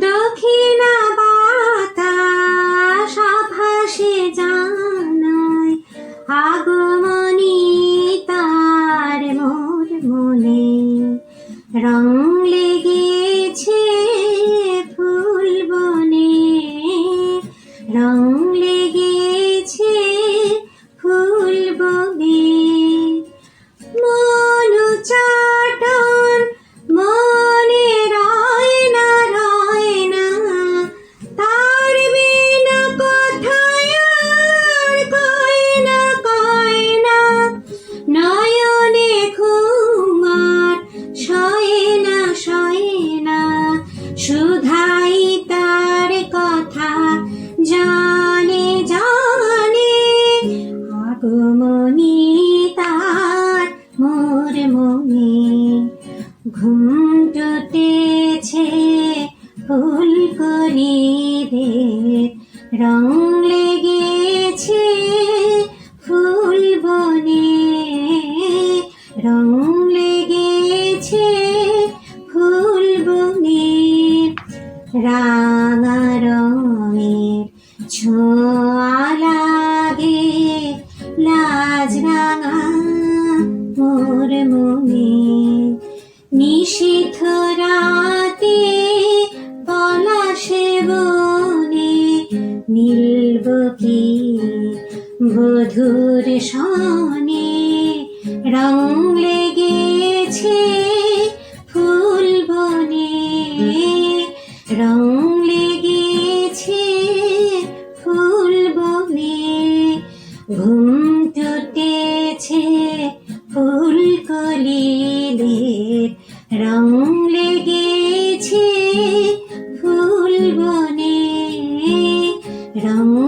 দক্ষিণা বাতা ভাসে জানায় আগমনী তার মোর মনে। রং লেগেছে ফুল বনে। রং লেগেছে ফুল বনে। আগমনী তার মোর মনে ঘুম টুটেছে, ফুল কলিদের রং। লেগেছে, ফুল বনে। রং লেগেছে, ফুল বনে। রাঙা রঙের ছোঁয়া লাজ রাঙা মোর মনে নিশীথ রাতে পলাশে বনে মিলব কি? বধুর সনে রং লেগেছে ফুল বনে। রং লেগেছে ফুল বনে। মন লেগেছে ফুল বনে রঙ